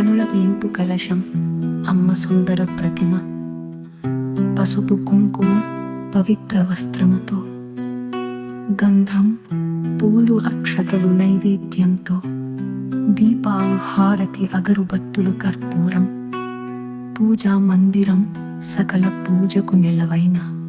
కనుల ఇంపు కలశం అమ్మ సుందర ప్రతిమ పసుపు కుంకుమ పవిత్ర వస్త్రముతో గంధం పూలు అక్షతలు నైవేద్యంతో దీపాలు హారతి అగరుబత్తులు కర్పూరం పూజా మందిరం సకల పూజకు నిలవైన.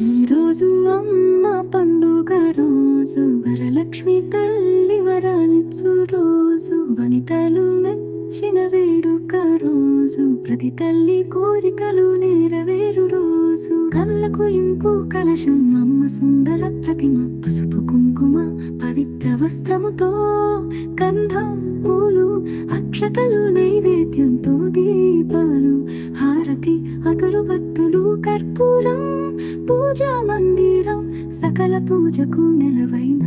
ఈరోజు అమ్మ పండుగ రోజు వరలక్ష్మి తల్లి వరాలిచ్చు రోజు వనితలు మెచ్చిన వేడుక రోజు ప్రతి తల్లి కోరికలు నెరవేరు రోజు. కళ్ళకు ఇంపు కలశం అమ్మ సుందర ప్రతిమ పసుపు కుంకుమ పవిత్ర వస్త్రముతో గంధం పూలు అక్షతలు నైవేద్యంతో దీపాలు హారతి పూజకు నిలవైన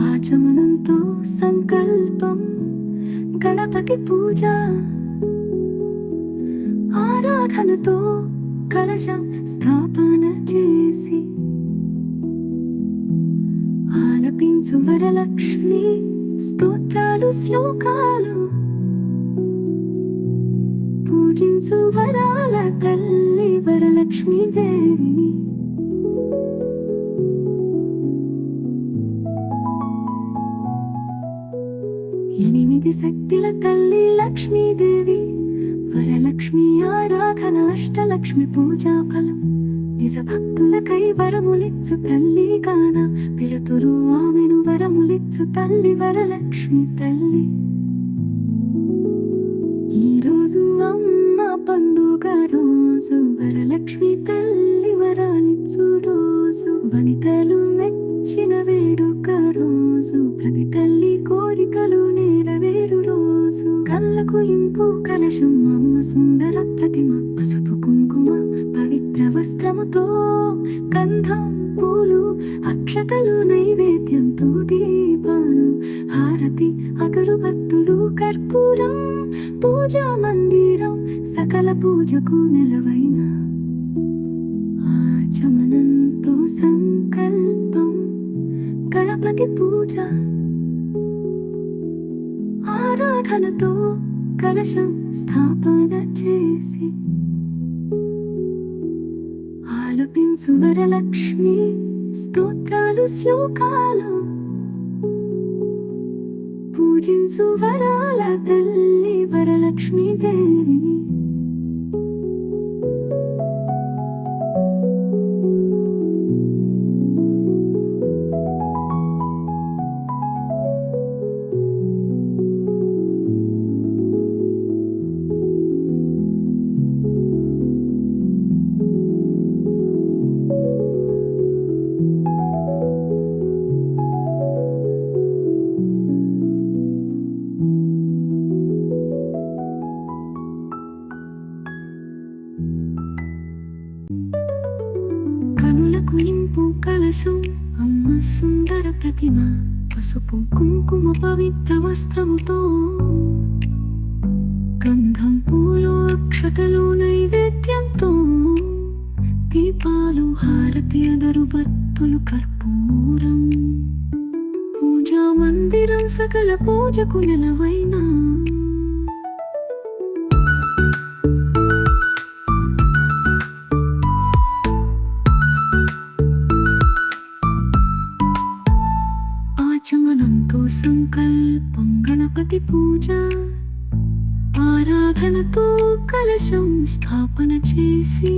ఆచమనంతో సంకల్పం గణపతి పూజ. ఆరాధనతో కలశం స్థాపన చేసి ఆలపించు వరలక్ష్మి స్తోత్రాలు శ్లోకాలు. పూజించు వరాల తల్లి వరలక్ష్మీ దేవిని ఎనిమిది శక్తుల తల్లి లక్ష్మీదేవి వరలక్ష్మి ఆరాధన అష్టలక్ష్మి పూజా ఫలం. నిజ భక్తులకై వరములిచ్చు తల్లి కాన పిలుతురు ఆమెను వరములిచ్చు తల్లి వరలక్ష్మి తల్లి. పండుగ రోజు వరలక్ష్మి తల్లి వరాలిచ్చు రోజు వనితలు మెచ్చిన వేడుక రోజు ప్రతి తల్లి కోరికలు నెరవేరు రోజు. కళ్ళకు ఇంపు కలశం అమ్మ సుందర ప్రతిమ పసుపు కుంకుమ పవిత్ర వస్త్రముతో కంధం పూలు అక్షతలు నైవేద్యంతో దీపాలు హారతి అగరుబ పూజకు నిలవైన ఆచమనంతో సంకల్పం. గణపతి పూజ ఆరాధనతో కలశం స్థాపన చేసి ఆలపించు వరలక్ష్మి స్తోత్రాలు శ్లోకాలు. పూజించు వరాల తల్లి వరలక్ష్మీ దేవి ప్రతిమ పసుపు కుంకుమ పవిత్ర వస్త్రముతో గంధం పూలు అక్షతలు నైవేద్యంతో దీపాలు హారతి అగరుబత్తులు కర్పూరం. పూజా మందిరం సకల పూజకు నిలవైనా పూజ ఆరాధనతో కలశం స్థాపన చేసి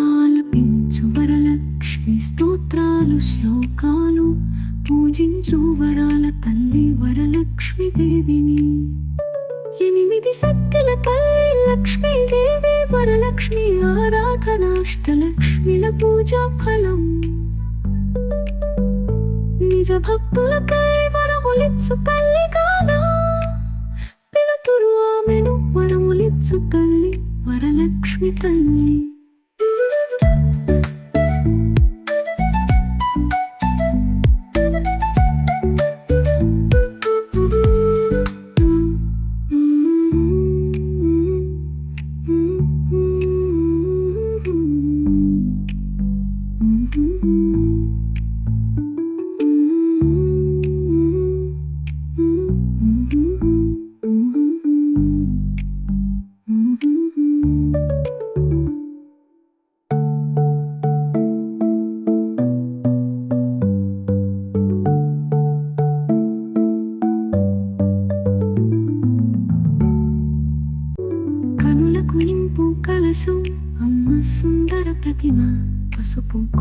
ఆలపించు వరలక్ష్మి స్తోత్రాలు శ్లోకాలు పూజించు వరాల తల్లి వరలక్ష్మి దేవిని. ఎనిమిది శక్తుల తల్లి లక్ష్మీదేవి వరలక్ష్మి ఆరాధన అష్టలక్ష్మిల పూజా ఫలం. నిజ భక్తులకై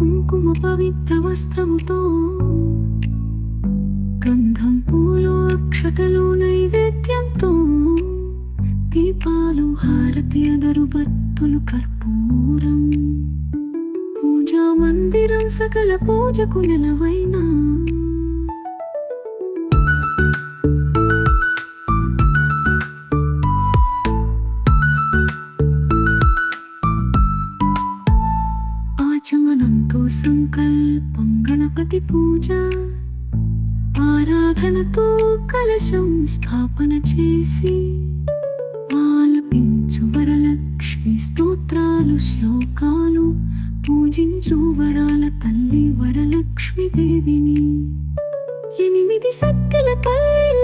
కుంకుమ పవిత్ర వస్త్రముతో గంధం పూలు అక్షతలు నైవేద్యంతో దీపాలు హారతి అగరుబత్తులు కర్పూరం పూజా మందిరం సకల పూజకు నెలవైనా ధ్యానంతో సంకల్పం గణపతి పూజ ఆరాధనతో కలశం స్థాపన చేసి ఆలపించు వరలక్ష్మి స్తోత్రాలు శ్లోకాలు పూజించు వరాల తల్లి వరలక్ష్మి దేవిని. ఎనిమిది శక్తుల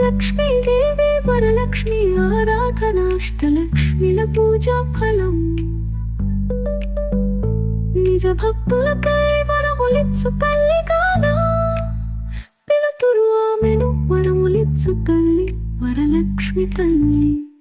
లక్ష్మీదేవి వరలక్ష్మి ఆరాధనాష్టలక్ష్మిల పూజా ఫలం. నిజ భక్తులకై వరములిచ్చు తల్లి కానా? పిలుతురు ఆమెను వరములిచ్చు తల్లి వరలక్ష్మి తల్లి.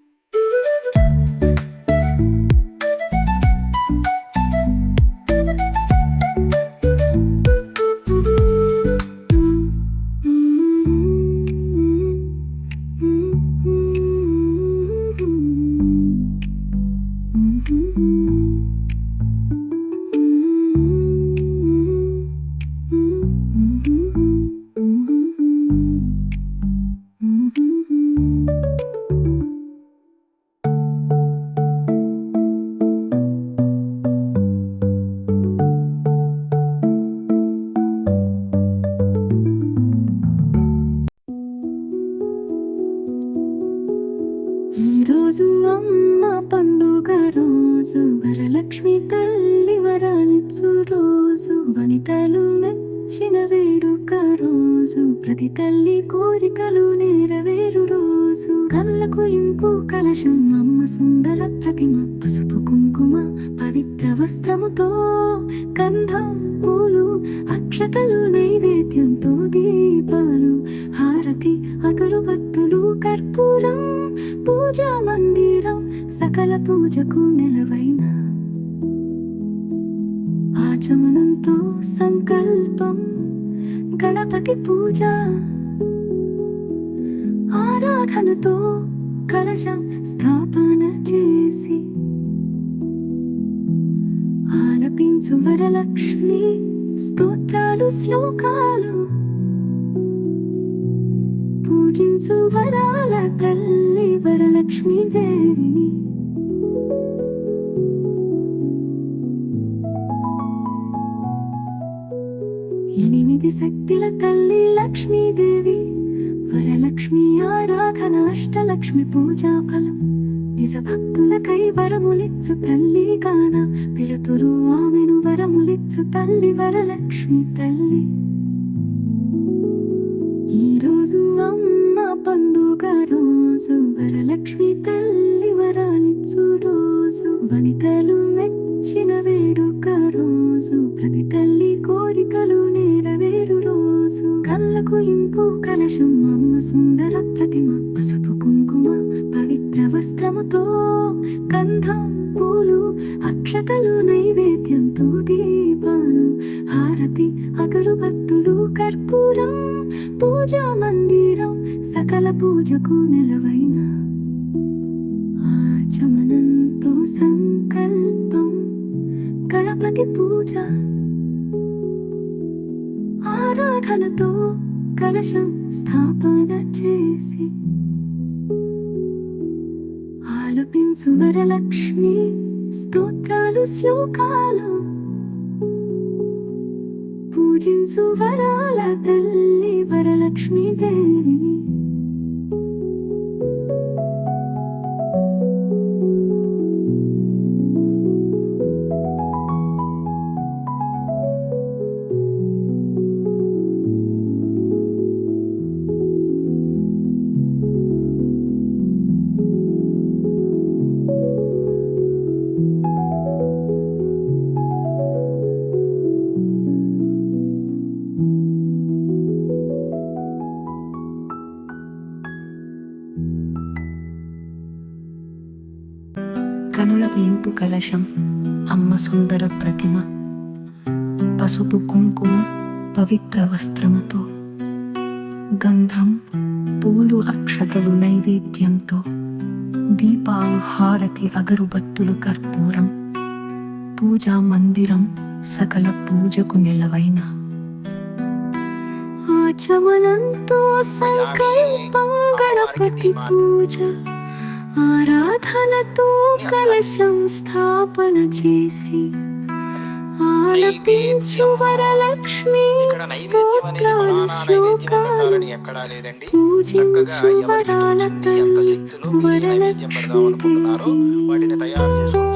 ఈరోజు అమ్మ పండుగ రోజు వరలక్ష్మి తల్లి వరాలిచ్చు రోజు వనితలు మెచ్చిన వేడుక రోజు ప్రతి తల్లి కోరికలు నెరవేరు రోజు. కళ్ళకు ఇంపు కలశం అమ్మ సుందర ప్రతిమ పసుపు కుంకుమ పవిత్ర వస్త్రముతో గంధం పూలు అక్షతలు నైవేద్యంతో దీపాలు హారతి అగరుబత్తులు కర్పూరం సకల పూజకు నెలవైన. ఆచమనంతో సంకల్పం గణపతి పూజ. ఆరాధనతో కలశం స్థాపన చేసి. ఆలపించు వరలక్ష్మి స్తోత్రాలు శ్లోకాలు. పూజించు వరాల తల్లి వరలక్ష్మీ దేవిని ఎనిమిది శక్తుల తల్లి లక్ష్మీదేవి వరలక్ష్మి ఆరాధన అష్టలక్ష్మి పూజా ఫలం. నిజ భక్తులకై వరములిచ్చు తల్లి కాన పిలుతురు ఆమెను వరములిచ్చు తల్లి వరలక్ష్మి తల్లి. ఈరోజు అమ్మ పండుగ రోజు వరలక్ష్మి తల్లి వరాలిచ్చు రోజు వనితలు మెచ్చిన వేడుక రోజు ప్రతి తల్లి కోరికలు నెరవేరు రోజు కళ్ళకు ఇంపు కలశం అమ్మ సుందర ప్రతిమ పసుపు కుంకుమ పవిత్ర వస్త్రముతో గంధం పూలు అక్షతలు నైవేద్యంతో పూజకు నిలవైన ఆచమనంతో సంకల్పం గణపతి పూజ. ఆరాధనతో కలశం స్థాపన చేసి ఆలపించు వరలక్ష్మి స్తోత్రాలు శ్లోకాలు. పూజించు వరాల తల్లి వరలక్ష్మీ దేవిని కలశం అమ్మ సుందర ప్రతిమ పసుపు కుంకుమ పవిత్ర వస్త్రముతో గంధం పూలు అక్షతలు నైవేద్యంతో దీపాలు హారతి అగరుబత్తులు కర్పూరం పూజా మందిరం సకల పూజకు నిలవైన. ఆచమనంతో సంకల్పం గణపతి పూజ. ఆరాధనతో కలశం స్థాపన చేసి ఆలపించు వరలక్ష్మి స్తోత్రాలు శ్లోకాలు పూజించు పెడదాం అనుకుంటున్నారో వాటిని తయారు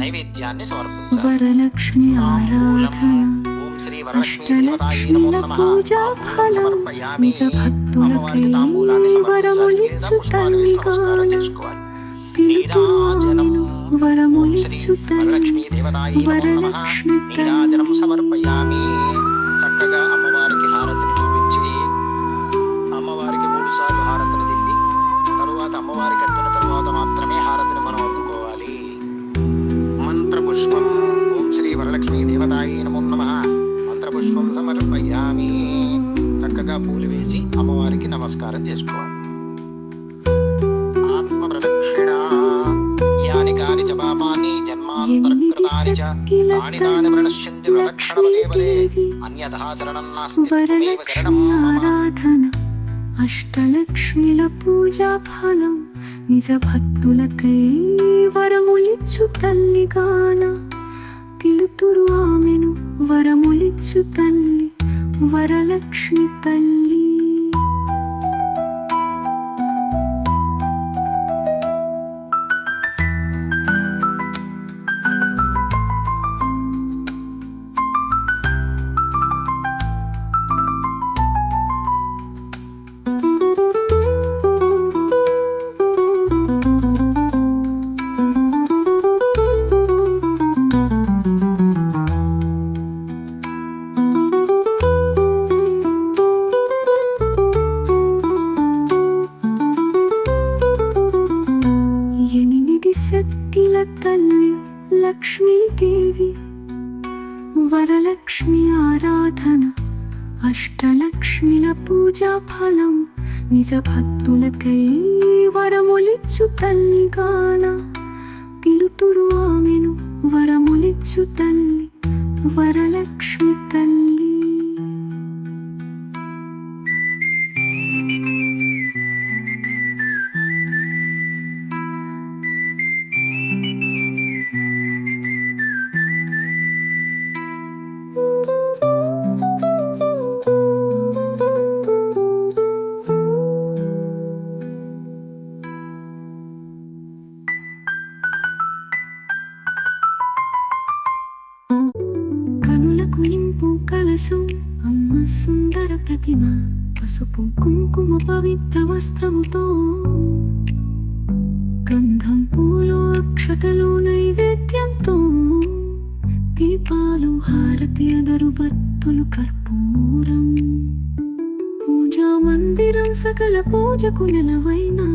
నైవేద్యాన్ని సమర్పించాలి. వరలక్ష్మి ఆరాధన అష్టలక్ష్మిల పూజా ఫలం నిజ భక్తులకై వరములిచ్చు చేసుకోవాలి. పిలుపు వరములిచ్చు తల్లి వరలక్ష్మి నీరాజనం సమర్పయామి. చక్కగా అమ్మవారికి హారతిని చూపించి అమ్మవారికి మూడు సార్లు హారతిని తిప్పి తరువాత అమ్మవారికి ఆరాధన అష్టలక్ష్మిల పూజా ఫలం నిజ భక్తులకై వరములిచ్చు తల్లిగాన పిలుతురు ఆమెను వరములిచ్చు తల్లి వరలక్ష్మి తల్లి అష్టలక్ష్మిల పూజా ఫలం నిజ భక్తులకై వరములిచ్చు తల్లిగాన పిలుతురు ఆమెను వరములిచ్చు తల్లి వరలక్ష్మి తల్లి సుందర ప్రతిమ పసుపు కుంకుమ పవిత్ర వస్త్రముతో గంధం పూలు అక్షతలు నైవేద్యంతో దీపాలు హారతి అదరు భక్తులు కర్పూరం పూజా మందిరం సకల పూజకు నెలవైనా